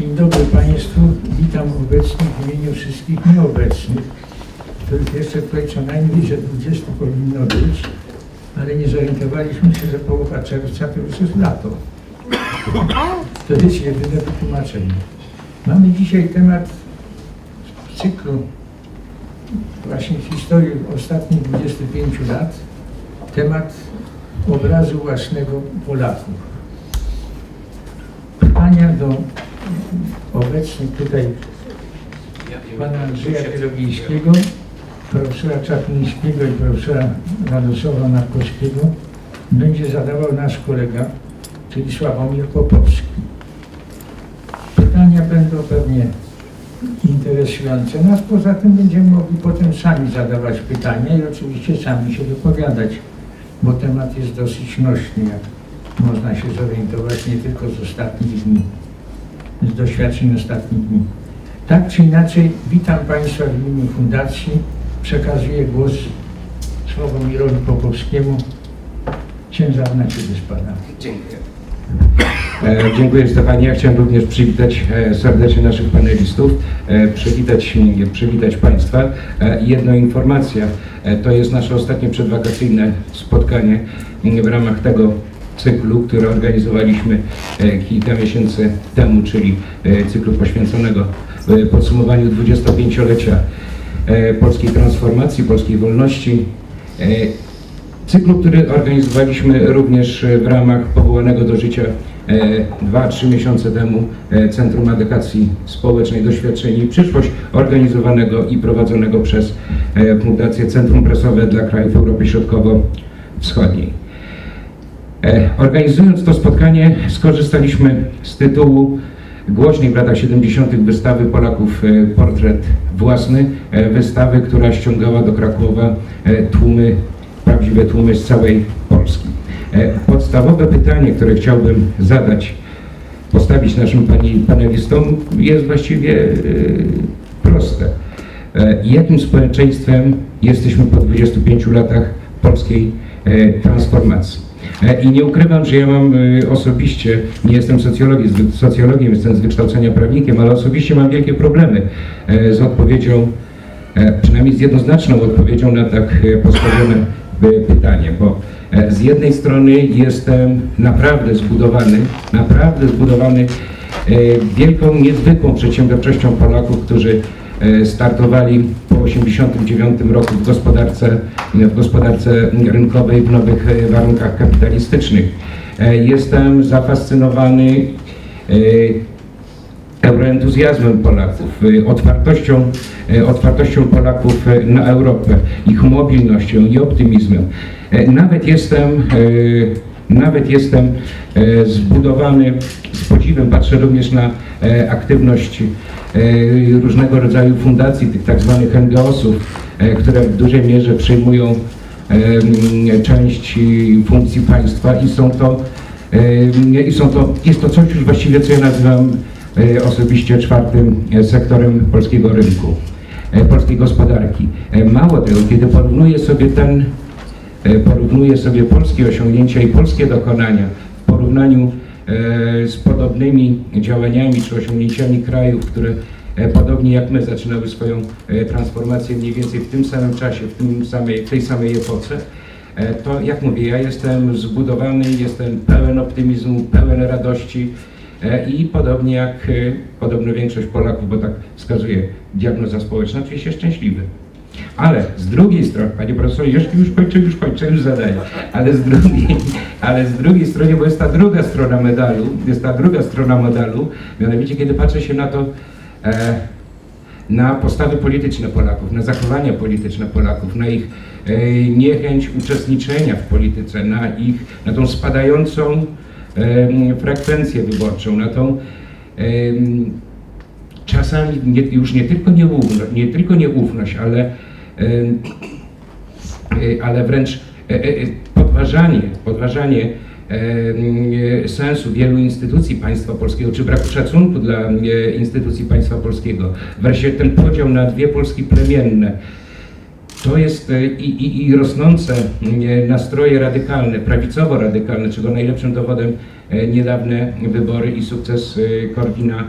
Dzień dobry Państwu. Witam obecnych w imieniu wszystkich nieobecnych, których jeszcze tutaj co najmniej, że 20 powinno być, ale nie zorientowaliśmy się, że połowa czerwca to już jest lato. To jest jedyne wytłumaczenie. Mamy dzisiaj temat cyklu właśnie historii ostatnich 25 lat, temat obrazu własnego Polaków. Pytania do obecnych tutaj pana Andrzeja Wielowiejskiego, profesora Czaplińskiego i profesora Radosława Markowskiego będzie zadawał nasz kolega, czyli Sławomir Popowski. Pytania będą pewnie interesujące nas, poza tym będziemy mogli potem sami zadawać pytania i oczywiście sami się wypowiadać, bo temat jest dosyć nośny, jak można się zorientować nie tylko z ostatnich dni, z doświadczeń ostatnich dni. Tak czy inaczej, witam Państwa w imieniu Fundacji. Przekazuję głos Sławomirowi Popowskiemu. Ciężar na Ciebie spada. Dziękuję. E, Dziękuję Stefanie. Ja chciałem również przywitać e, serdecznie naszych panelistów, e, przywitać, przywitać Państwa. E, Jedna informacja, e, to jest nasze ostatnie przedwakacyjne spotkanie w ramach tego cyklu, który organizowaliśmy e, kilka miesięcy temu, czyli e, cyklu poświęconego e, podsumowaniu 25-lecia e, polskiej transformacji, polskiej wolności. Cyklu, który organizowaliśmy również w ramach powołanego do życia 2-3 miesiące temu Centrum Edukacji Społecznej Doświadczeń i Przyszłość, organizowanego i prowadzonego przez Fundację Centrum Prasowe dla Krajów Europy Środkowo-Wschodniej. E, Organizując to spotkanie skorzystaliśmy z tytułu głośnej w latach 70. wystawy Polaków e, Portret Własny, e, wystawy, która ściągała do Krakowa tłumy, prawdziwe tłumy z całej Polski. Podstawowe pytanie, które chciałbym zadać, postawić naszym pani panelistom jest właściwie proste. Jakim społeczeństwem jesteśmy po 25 latach polskiej transformacji? E, I nie ukrywam, że ja mam e, osobiście, nie jestem socjologiem, socjologiem, jestem z wykształcenia prawnikiem, ale osobiście mam wielkie problemy e, z odpowiedzią, przynajmniej z jednoznaczną odpowiedzią na tak postawione pytanie, bo z jednej strony jestem naprawdę zbudowany, naprawdę zbudowany wielką, niezwykłą przedsiębiorczością Polaków, którzy startowali po 1989 roku w gospodarce, w gospodarce rynkowej w nowych e, warunkach kapitalistycznych. E, Jestem zafascynowany e, euroentuzjazmem Polaków, otwartością, otwartością Polaków na Europę, ich mobilnością i optymizmem. Nawet jestem, nawet jestem zbudowany z podziwem, patrzę również na aktywność różnego rodzaju fundacji, tych tak zwanych NGO-sów, e, które w dużej mierze przejmują em, część funkcji państwa i są to, i są to, jest to coś już właściwie, co ja nazywam e, osobiście czwartym e, sektorem polskiego rynku, e, polskiej gospodarki. E, Mało tego, kiedy porównuję sobie ten, e, porównuję sobie polskie osiągnięcia i polskie dokonania w porównaniu e, z podobnymi działaniami czy osiągnięciami krajów, które e, podobnie jak my zaczynały swoją e, transformację mniej więcej w tym samym czasie, w, tym samej, w tej samej epoce, e, to jak mówię, ja jestem zbudowany, jestem pełen optymizmu, pełen radości e, i podobnie jak e, podobno większość Polaków, bo tak wskazuje diagnoza społeczna, oczywiście szczęśliwy. Ale z drugiej strony, panie profesorze, już, już kończę, już kończę, już zadaję, ale z drugiej, ale z drugiej strony, bo jest ta druga strona medalu, jest ta druga strona medalu, mianowicie kiedy patrzę się na to, e, na postawy polityczne Polaków, na zachowania polityczne Polaków, na ich e, niechęć uczestniczenia w polityce, na ich, na tą spadającą em, frekwencję wyborczą, na tą em, czasami nie, już nie tylko nieufność, nie tylko nieufność, ale, e, ale wręcz e, e, podważanie, podważanie sensu wielu instytucji państwa polskiego, czy braku szacunku dla instytucji państwa polskiego. Wreszcie ten podział na dwie Polski plemienne. To jest i, i, i rosnące nastroje radykalne, prawicowo-radykalne, czego najlepszym dowodem niedawne wybory i sukces Korwina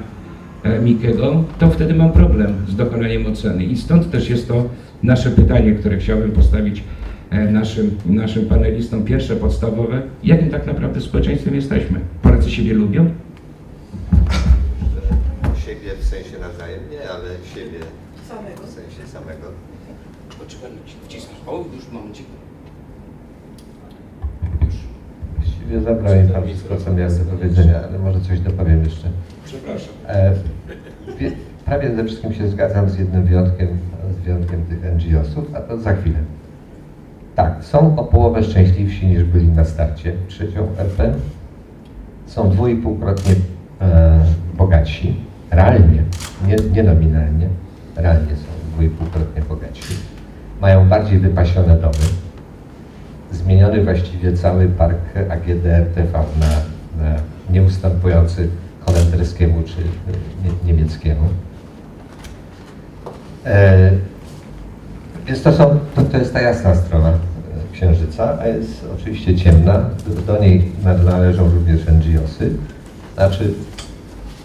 Mikiego, to wtedy mam problem z dokonaniem oceny. I stąd też jest to nasze pytanie, które chciałbym postawić e, naszym, naszym panelistom. Pierwsze, podstawowe. Jakim tak naprawdę społeczeństwem jesteśmy? Polacy siebie lubią? Siebie w sensie nawzajem nie, ale siebie Samego. w sensie samego. Poczekaj, wcisnąć. O, już momencik. Już. Właściwie zabrał mi pan wszystko, co miałem do powiedzenia, ale może coś dopowiem jeszcze. Przepraszam. E, prawie ze wszystkim się zgadzam z jednym wyjątkiem, z wyjątkiem tych NGO-sów, a to za chwilę. Tak, są o połowę szczęśliwsi niż byli na starcie trzecią RP. Są dwójpółkrotnie e, bogatsi, realnie, nie, nie nominalnie, realnie są dwójpółkrotnie bogatsi. Mają bardziej wypasione domy. Zmieniony właściwie cały park AGD RTV na, na nieustępujący holenderskiemu czy nie, niemieckiemu. E, więc to, są, to, to jest ta jasna strona e, księżyca, a jest oczywiście ciemna. Do, do niej należą również NGOsy. Znaczy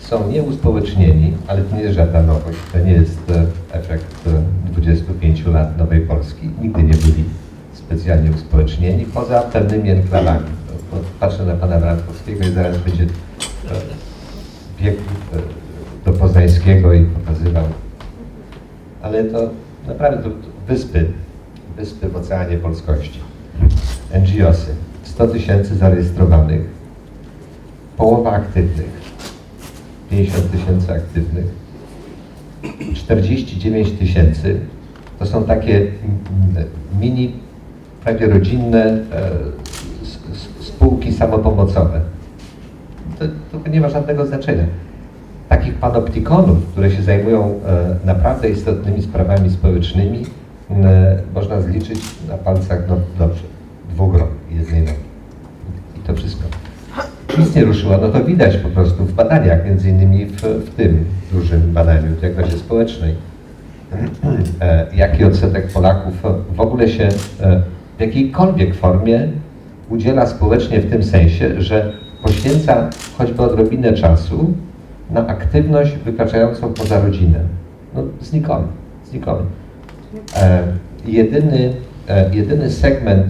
są nieuspołecznieni, ale to nie jest żadna nowość. To nie jest e, efekt e, 25 lat Nowej Polski. Nigdy nie byli specjalnie uspołecznieni, poza pewnymi enklavami. Bo Patrzę na pana Bratkowskiego i zaraz będzie biegł do Poznańskiego i pokazywał. Ale to naprawdę to, wyspy, wyspy w oceanie polskości. NGOsy, 100 tysięcy zarejestrowanych, połowa aktywnych, 50 tysięcy aktywnych, 49 tysięcy to są takie mini, prawie rodzinne e, spółki samopomocowe. To, to nie ma żadnego znaczenia. Takich panoptikonów, które się zajmują e, naprawdę istotnymi sprawami społecznymi, e, można zliczyć na palcach, no dobrze, dwóch rąk jednej nogi. I to wszystko. Nic nie ruszyło, no to widać po prostu w badaniach, między innymi w, w tym dużym badaniu diagnozie społecznej. E, jaki odsetek Polaków w ogóle się w jakiejkolwiek formie udziela społecznie w tym sensie, że poświęca choćby odrobinę czasu na aktywność wykraczającą poza rodzinę. No znikomy, znikomy. E, jedyny, e, jedyny segment,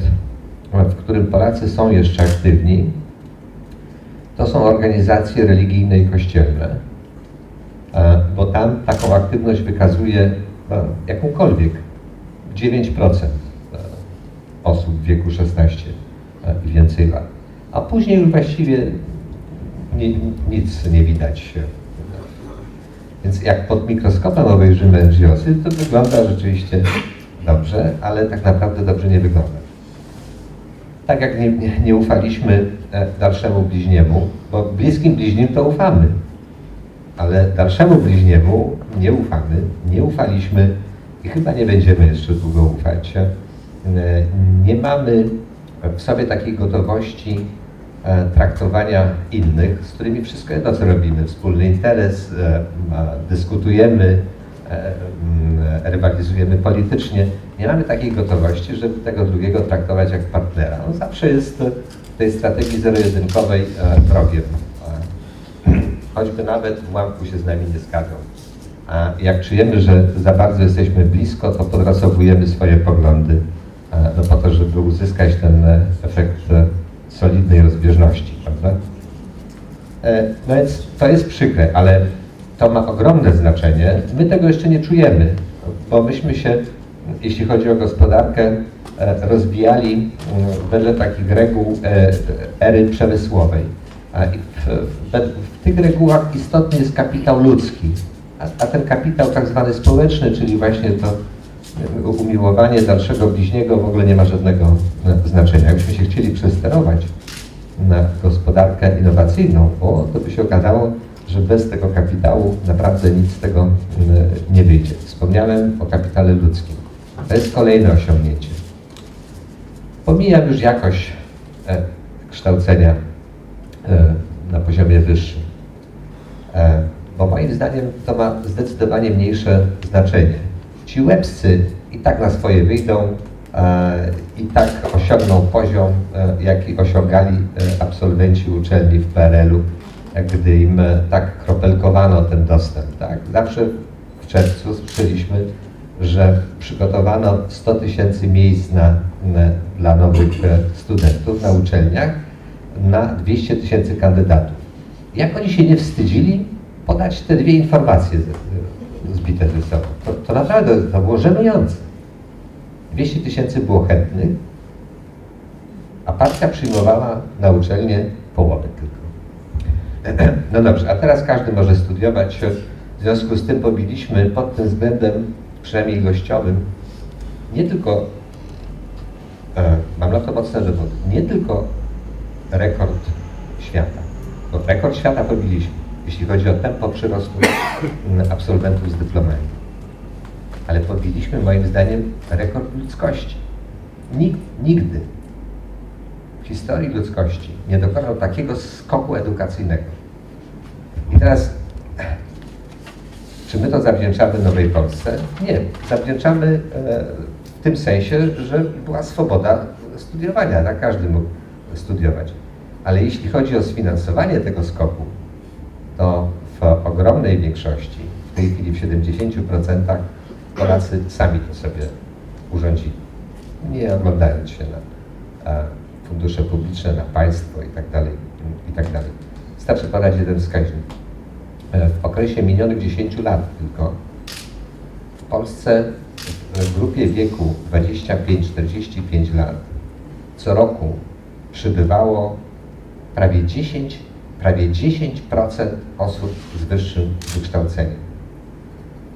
e, w którym Polacy są jeszcze aktywni, to są organizacje religijne i kościelne, e, bo tam taką aktywność wykazuje e, jakąkolwiek 9% e, osób w wieku 16 e, i więcej lat. A później już właściwie nie, nic nie widać. Więc jak pod mikroskopem obejrzymy NGOsy, to wygląda rzeczywiście dobrze, ale tak naprawdę dobrze nie wygląda. Tak jak nie, nie, nie ufaliśmy e, dalszemu bliźniemu, bo bliskim bliźnim to ufamy, ale dalszemu bliźniemu nie ufamy, nie ufaliśmy i chyba nie będziemy jeszcze długo ufać. E, Nie mamy w sobie takiej gotowości traktowania innych, z którymi wszystko jedno co robimy, wspólny interes, e, dyskutujemy, e, mm, rywalizujemy politycznie. Nie mamy takiej gotowości, żeby tego drugiego traktować jak partnera. On zawsze jest e, w tej strategii zero-jedynkowej e, wrogiem. E, Choćby nawet w ułamku się z nami nie zgadzał. A jak czujemy, że za bardzo jesteśmy blisko, to podrasowujemy swoje poglądy, e, no po to, żeby uzyskać ten e, efekt e, solidnej rozbieżności, prawda? E, No więc to jest przykre, ale to ma ogromne znaczenie. My tego jeszcze nie czujemy, bo myśmy się, jeśli chodzi o gospodarkę, e, rozwijali mm, wedle takich reguł e, ery przemysłowej. W, tych regułach istotny jest kapitał ludzki, a, ten kapitał tak zwany społeczny, czyli właśnie to umiłowanie dalszego bliźniego w ogóle nie ma żadnego e, znaczenia. Jakbyśmy się chcieli przesterować na gospodarkę innowacyjną, bo to by się okazało, że bez tego kapitału naprawdę nic z tego mm, nie wyjdzie. Wspomniałem o kapitale ludzkim. To jest kolejne osiągnięcie. Pomijam już jakość e, kształcenia e, na poziomie wyższym. E, bo moim zdaniem to ma zdecydowanie mniejsze znaczenie. Ci łebscy i tak na swoje wyjdą e, i tak osiągną poziom, e, jaki osiągali e, absolwenci uczelni w PRL-u gdy im tak kropelkowano ten dostęp. Tak? Zawsze w czerwcu słyszeliśmy, że przygotowano 100 tysięcy miejsc na, na, dla nowych studentów na uczelniach na 200 tysięcy kandydatów. Jak oni się nie wstydzili podać te dwie informacje zbite ze sobą? To, to naprawdę to było żenujące. 200 tysięcy było chętnych, a partia przyjmowała na uczelnię połowę tylko. No dobrze, a teraz każdy może studiować. W związku z tym pobiliśmy pod tym względem, przynajmniej gościowym, nie tylko, e, mam na to mocne dowody, nie tylko rekord świata, bo rekord świata pobiliśmy, jeśli chodzi o tempo przyrostu absolwentów z dyplomami. Ale pobiliśmy moim zdaniem rekord ludzkości. Nikt nigdy w historii ludzkości nie dokonał takiego skoku edukacyjnego. I teraz, czy my to zawdzięczamy Nowej Polsce? Nie. Zawdzięczamy e, w tym sensie, że była swoboda studiowania, tak? Każdy mógł studiować. Ale jeśli chodzi o sfinansowanie tego skoku, to w ogromnej większości, w tej chwili w 70% Polacy sami to sobie urządzili. Nie oglądając się na fundusze publiczne, na państwo i tak dalej, i tak dalej. Wystarczy podać jeden wskaźnik. E, W okresie minionych 10 lat tylko w Polsce w grupie wieku 25-45 lat co roku przybywało prawie 10, prawie 10% osób z wyższym wykształceniem.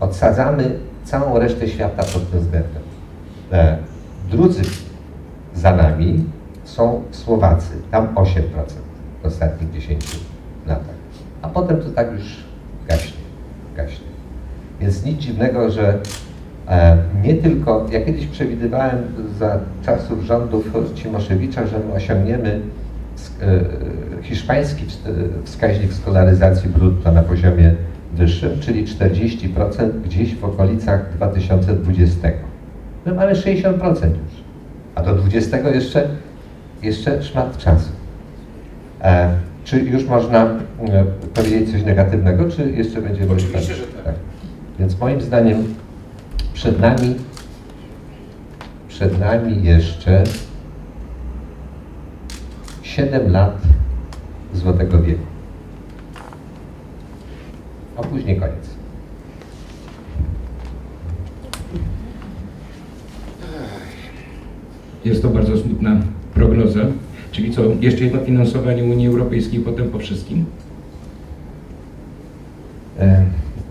Odsadzamy całą resztę świata pod tym względem. E, Drudzy za nami są Słowacy, tam 8% w ostatnich 10 latach. A potem to tak już gaśnie, gaśnie. Więc nic dziwnego, że e, nie tylko, ja kiedyś przewidywałem za czasów rządów Cimoszewicza, że my osiągniemy e, hiszpański wskaźnik skolaryzacji brutto na poziomie wyższym, czyli 40% gdzieś w okolicach 2020. My mamy 60% już, a do 20 jeszcze, jeszcze szmat czasu. E, czy już można e, powiedzieć coś negatywnego, czy jeszcze będzie Oczywiście, że tak. Więc moim zdaniem przed nami, przed nami jeszcze 7 lat złotego wieku. A później koniec. Jest to bardzo smutna prognoza. Czyli co, jeszcze jedno finansowanie Unii Europejskiej, potem po wszystkim? E,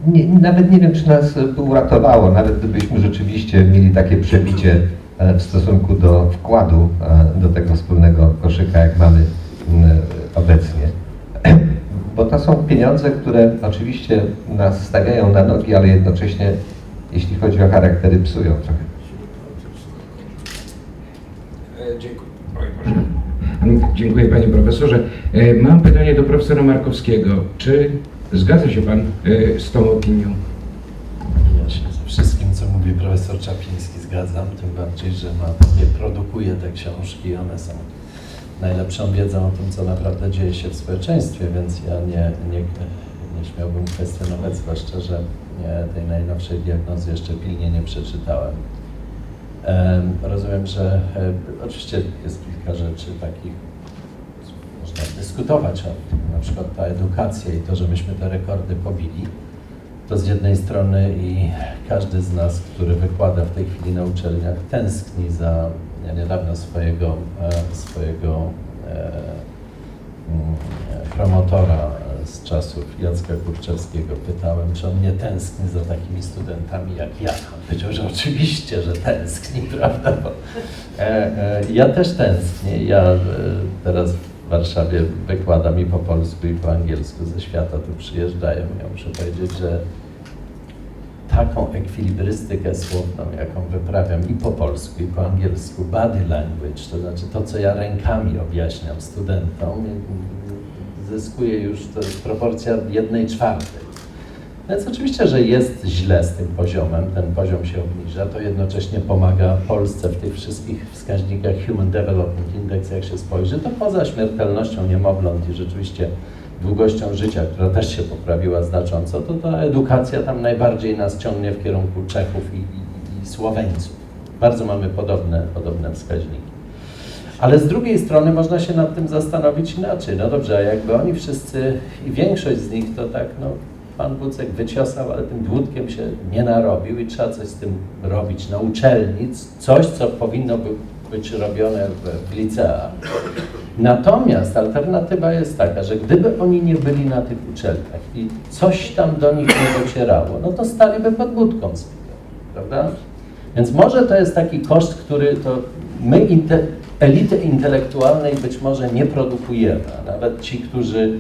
Nie, nawet nie wiem, czy nas by uratowało, nawet gdybyśmy rzeczywiście mieli takie przebicie e, w stosunku do wkładu e, do tego wspólnego koszyka, jak mamy m, obecnie. Bo to są pieniądze, które oczywiście nas stawiają na nogi, ale jednocześnie, jeśli chodzi o charaktery, psują trochę. E, Dziękuję. Dziękuję panie profesorze. E, Mam pytanie do profesora Markowskiego. Czy zgadza się pan e, z tą opinią? Ja się ze wszystkim, co mówi profesor Czapliński zgadzam, tym bardziej, że ma, je produkuje te książki i one są najlepszą wiedzą o tym, co naprawdę dzieje się w społeczeństwie, więc ja nie, nie, nie śmiałbym kwestionować, zwłaszcza, że tej najnowszej diagnozy jeszcze pilnie nie przeczytałem. Em, Rozumiem, że e, oczywiście jest kilka rzeczy takich, można dyskutować o tym, na przykład ta edukacja i to, że myśmy te rekordy pobili. To z jednej strony i każdy z nas, który wykłada w tej chwili na uczelniach, tęskni za niedawno swojego, e, swojego e, mm, promotora z czasów Jacka Kurczewskiego pytałem, czy on nie tęskni za takimi studentami jak ja. On powiedział, że oczywiście, że tęskni, prawda? Bo, e, e, ja też tęsknię. Ja e, teraz w Warszawie wykładam i po polsku, i po angielsku ze świata tu przyjeżdżają. Ja muszę powiedzieć, że taką ekwilibrystykę słowną, jaką wyprawiam i po polsku, i po angielsku, body language, to znaczy to, co ja rękami objaśniam studentom, zyskuje już to jest proporcja jednej czwartej. Więc oczywiście, że jest źle z tym poziomem, ten poziom się obniża, to jednocześnie pomaga Polsce w tych wszystkich wskaźnikach Human Development Index, jak się spojrzy, to poza śmiertelnością niemowląt i rzeczywiście długością życia, która też się poprawiła znacząco, to ta edukacja tam najbardziej nas ciągnie w kierunku Czechów i, i, i Słoweńców. Bardzo mamy podobne, podobne wskaźniki. Ale z drugiej strony można się nad tym zastanowić inaczej. No dobrze, a jakby oni wszyscy i większość z nich to tak, no pan Bucek wyciosał, ale tym dłutkiem się nie narobił i trzeba coś z tym robić na uczelni, coś, co powinno by być robione w, w liceach. Natomiast alternatywa jest taka, że gdyby oni nie byli na tych uczelniach i coś tam do nich nie docierało, no to staliby pod budką z prawda? Więc może to jest taki koszt, który to my, inte, elity intelektualnej być może nie produkujemy, nawet ci, którzy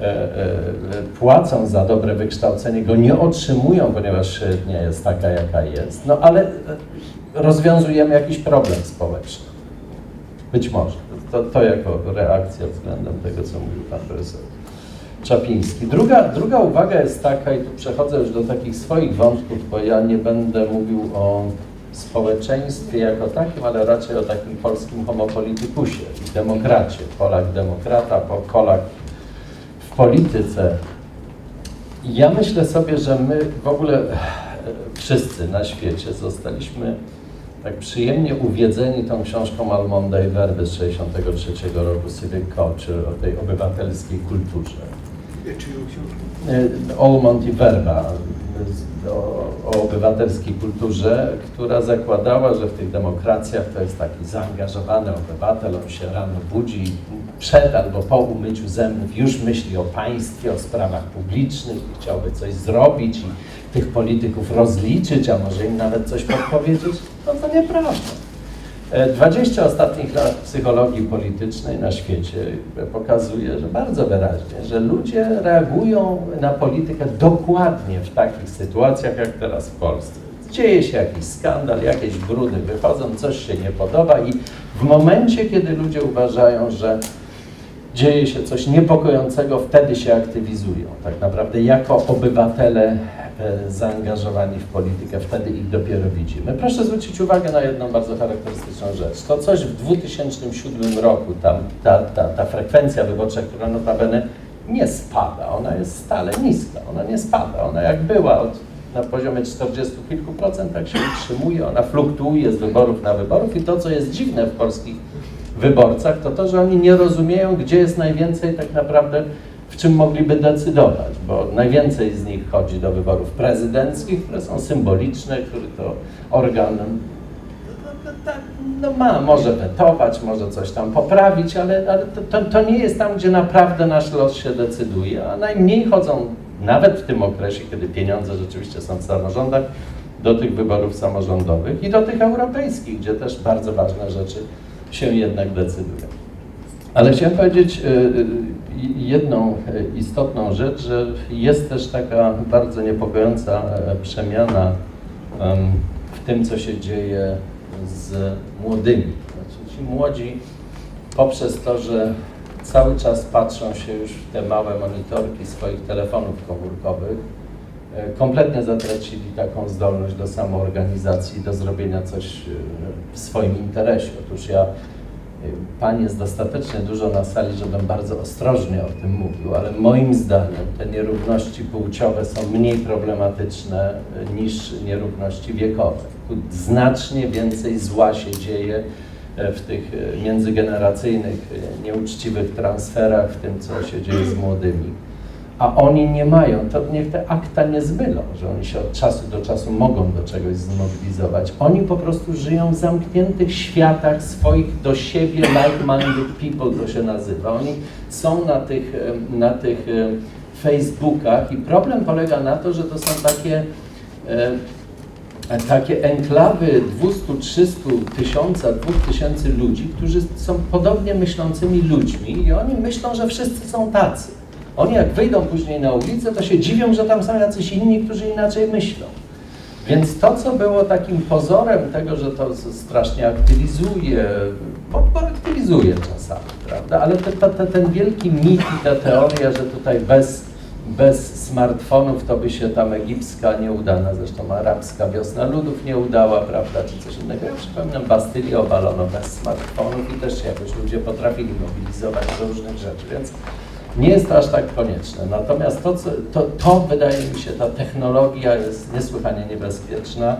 e, e, płacą za dobre wykształcenie, go nie otrzymują, ponieważ średnia jest taka, jaka jest, no ale rozwiązujemy jakiś problem społeczny. Być może. To, to jako reakcja względem tego, co mówił pan profesor Czapiński. Druga, druga uwaga jest taka, i tu przechodzę już do takich swoich wątków, bo ja nie będę mówił o społeczeństwie jako takim, ale raczej o takim polskim homopolitykusie, demokracie. Polak demokrata, po- Polak w polityce. I Ja myślę sobie, że my w ogóle e, wszyscy na świecie zostaliśmy tak przyjemnie uwiedzeni tą książką Almonda i Werby z 1963 roku Civic Culture o tej obywatelskiej kulturze. E, Olmont i Werba o, o obywatelskiej kulturze, która zakładała, że w tych demokracjach to jest taki zaangażowany obywatel, on się rano budzi i przed albo po umyciu zębów już myśli o państwie, o sprawach publicznych, i chciałby coś zrobić i tych polityków rozliczyć, a może im nawet coś podpowiedzieć. No to nieprawda. E, 20 ostatnich lat psychologii politycznej na świecie pokazuje, że bardzo wyraźnie, że ludzie reagują na politykę dokładnie w takich sytuacjach, jak teraz w Polsce. Dzieje się jakiś skandal, jakieś brudy wychodzą, coś się nie podoba i w momencie, kiedy ludzie uważają, że dzieje się coś niepokojącego, wtedy się aktywizują. Tak naprawdę jako obywatele e, zaangażowani w politykę, wtedy ich dopiero widzimy. Proszę zwrócić uwagę na jedną bardzo charakterystyczną rzecz. To coś w 2007 roku, tam, ta, ta, ta frekwencja wyborcza, która notabene nie spada, ona jest stale niska, ona nie spada, ona jak była od, na poziomie 40 kilku procent, tak się utrzymuje, ona fluktuuje z wyborów na wyborów. I to, co jest dziwne w polskich wyborcach, to to, że oni nie rozumieją, gdzie jest najwięcej tak naprawdę, czym mogliby decydować, bo najwięcej z nich chodzi do wyborów prezydenckich, które są symboliczne, który to organ no, no, tak, no ma, może wetować, może coś tam poprawić, ale, ale to, to, to nie jest tam, gdzie naprawdę nasz los się decyduje, a najmniej chodzą, nawet w tym okresie, kiedy pieniądze rzeczywiście są w samorządach, do tych wyborów samorządowych i do tych europejskich, gdzie też bardzo ważne rzeczy się jednak decydują. Ale chciałem powiedzieć y, y, jedną y, istotną rzecz, że jest też taka bardzo niepokojąca e, przemiana em, w tym, co się dzieje z młodymi. Znaczy, ci młodzi poprzez to, że cały czas patrzą się już w te małe monitorki swoich telefonów komórkowych, e, kompletnie zatracili taką zdolność do samoorganizacji, do zrobienia coś e, w swoim interesie. Otóż ja, e, Pan jest dostatecznie dużo na sali, żebym bardzo ostrożnie o tym mówił, ale moim zdaniem te nierówności płciowe są mniej problematyczne e, niż nierówności wiekowe. Znacznie więcej zła się dzieje e, w tych e, międzygeneracyjnych, nieuczciwych transferach, w tym, co się dzieje z młodymi a oni nie mają, to niech te akta nie zmylą, że oni się od czasu do czasu mogą do czegoś zmobilizować. Oni po prostu żyją w zamkniętych światach swoich do siebie like-minded people to się nazywa. Oni są na tych, na tych Facebookach i problem polega na to, że to są takie takie enklawy 200, 300 tysiąca, 2000 ludzi, którzy są podobnie myślącymi ludźmi i oni myślą, że wszyscy są tacy. Oni jak wyjdą później na ulicę, to się dziwią, że tam są jacyś inni, którzy inaczej myślą. Więc to, co było takim pozorem tego, że to strasznie aktywizuje, bo, aktywizuje czasami, prawda? Ale te, te, ten wielki mit i ta teoria, że tutaj bez, bez smartfonów to by się tam egipska nieudana, zresztą arabska wiosna ludów nie udała, prawda, czy coś innego. Ja przypominam, Bastylię obalono bez smartfonów i też się jakoś ludzie potrafili mobilizować do różnych rzeczy, więc Nie jest to aż tak konieczne. Natomiast to, co, to, to wydaje mi się, ta technologia jest niesłychanie niebezpieczna.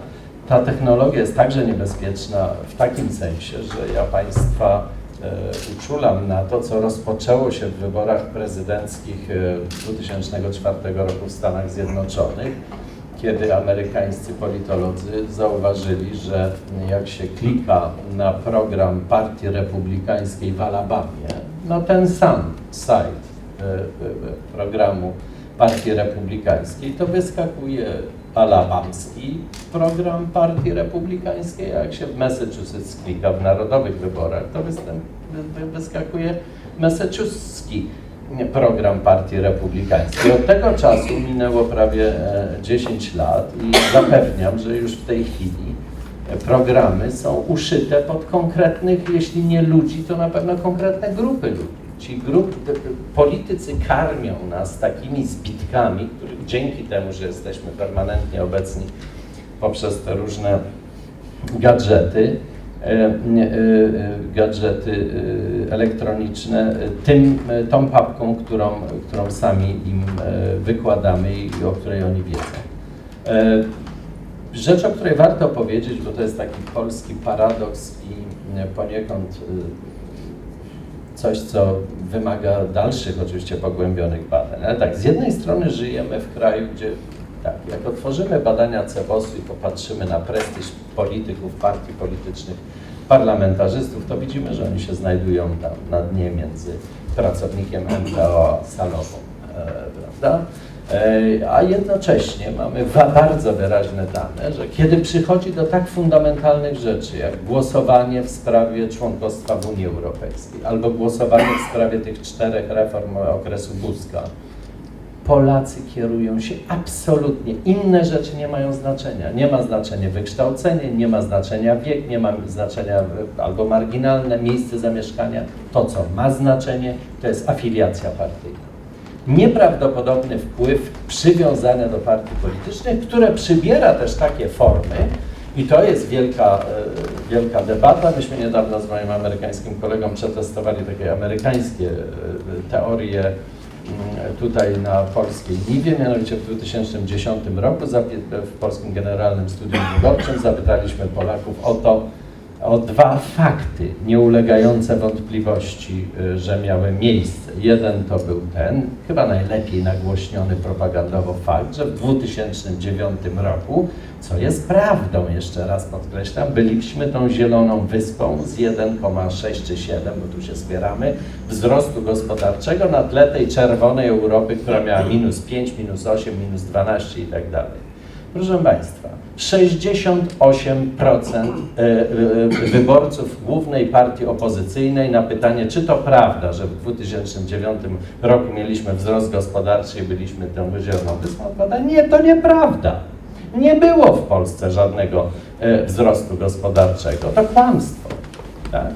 Ta technologia jest także niebezpieczna w takim sensie, że ja Państwa e, uczulam na to, co rozpoczęło się w wyborach prezydenckich e, 2004 roku w Stanach Zjednoczonych, kiedy amerykańscy politolodzy zauważyli, że jak się klika na program Partii Republikańskiej w Alabamie, na ten sam site e, e, programu Partii Republikańskiej, to wyskakuje alabamski program Partii Republikańskiej, jak się w Massachusetts klika w narodowych wyborach, to wyskakuje massachusettski program Partii Republikańskiej. Od tego czasu minęło prawie e, 10 lat i zapewniam, że już w tej chwili e, programy są uszyte pod konkretnych, jeśli nie ludzi, to na pewno konkretne grupy ludzi. Ci grup, politycy karmią nas takimi zbitkami, których dzięki temu, że jesteśmy permanentnie obecni poprzez te różne gadżety, e, e, e, gadżety elektroniczne, tym, tą papką, którą, którą sami im wykładamy i o której oni wiedzą. Rzecz, o której warto powiedzieć, bo to jest taki polski paradoks i poniekąd coś, co wymaga dalszych oczywiście pogłębionych badań. Ale tak, z jednej strony żyjemy w kraju, gdzie tak, jak otworzymy badania CEBOS-u i popatrzymy na prestiż polityków, partii politycznych, parlamentarzystów, to widzimy, że oni się znajdują tam na dnie między pracownikiem MPO a salową, e, prawda? E, A jednocześnie mamy bardzo wyraźne dane, że kiedy przychodzi do tak fundamentalnych rzeczy, jak głosowanie w sprawie członkostwa w Unii Europejskiej, albo głosowanie w sprawie tych czterech reform okresu Buzka, Polacy kierują się absolutnie. Inne rzeczy nie mają znaczenia. Nie ma znaczenia wykształcenie, nie ma znaczenia wiek, nie ma znaczenia e, albo marginalne miejsce zamieszkania. To, co ma znaczenie, to jest afiliacja partyjna. Nieprawdopodobny wpływ przywiązania do partii politycznych, które przybiera też takie formy, i to jest wielka, e, wielka debata. Myśmy niedawno z moim amerykańskim kolegą przetestowali takie amerykańskie e, teorie mm, tutaj na polskiej Niwie, mianowicie w 2010 roku w Polskim Generalnym Studium Wyborczym zapytaliśmy Polaków o to, o dwa fakty nieulegające wątpliwości, y, że miały miejsce. Jeden to był ten, chyba najlepiej nagłośniony propagandowo fakt, że w 2009 roku, co jest prawdą, jeszcze raz podkreślam, byliśmy tą zieloną wyspą z 1,6 czy 7, bo tu się zbieramy, wzrostu gospodarczego na tle tej czerwonej Europy, która miała minus 5, minus 8, minus 12 i tak dalej. Proszę Państwa, 68% e, e, wyborców głównej partii opozycyjnej na pytanie, czy to prawda, że w 2009 roku mieliśmy wzrost gospodarczy i byliśmy tą zieloną wyspą, odpowiada, nie, to nieprawda. Nie było w Polsce żadnego e, wzrostu gospodarczego. To kłamstwo. Tak?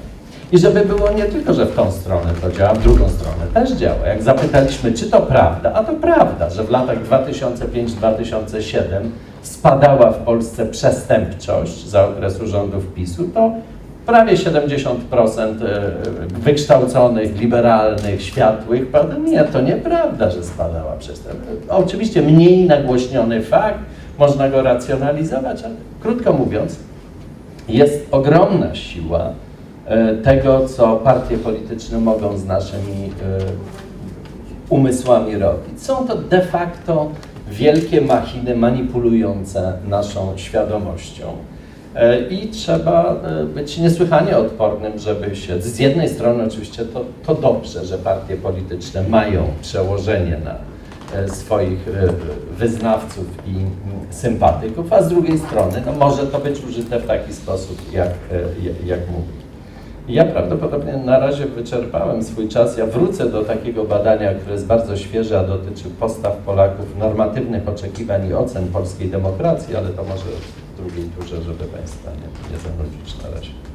I żeby było nie tylko, że w tą stronę to działa, w drugą stronę też działa. Jak zapytaliśmy, czy to prawda, a to prawda, że w latach 2005-2007 spadała w Polsce przestępczość za okresu rządów PiSu, to prawie 70% e, wykształconych, liberalnych, światłych, prawda? nie, to nieprawda, że spadała przestępczość. Oczywiście mniej nagłośniony fakt, można go racjonalizować, ale krótko mówiąc, jest ogromna siła e, tego, co partie polityczne mogą z naszymi e, umysłami robić. Są to de facto wielkie machiny manipulujące naszą świadomością. E, I trzeba e, być niesłychanie odpornym, żeby się. Z jednej strony, oczywiście, to, to dobrze, że partie polityczne mają przełożenie na e, swoich wyznawców i sympatyków, a z drugiej strony no, może to być użyte w taki sposób, jak, jak- jak mówi. Ja prawdopodobnie na razie wyczerpałem swój czas. Ja wrócę do takiego badania, które jest bardzo świeże, a dotyczy postaw Polaków, normatywnych oczekiwań i ocen polskiej demokracji, ale to może w drugiej turze, żeby Państwa nie, nie zanudzić na razie.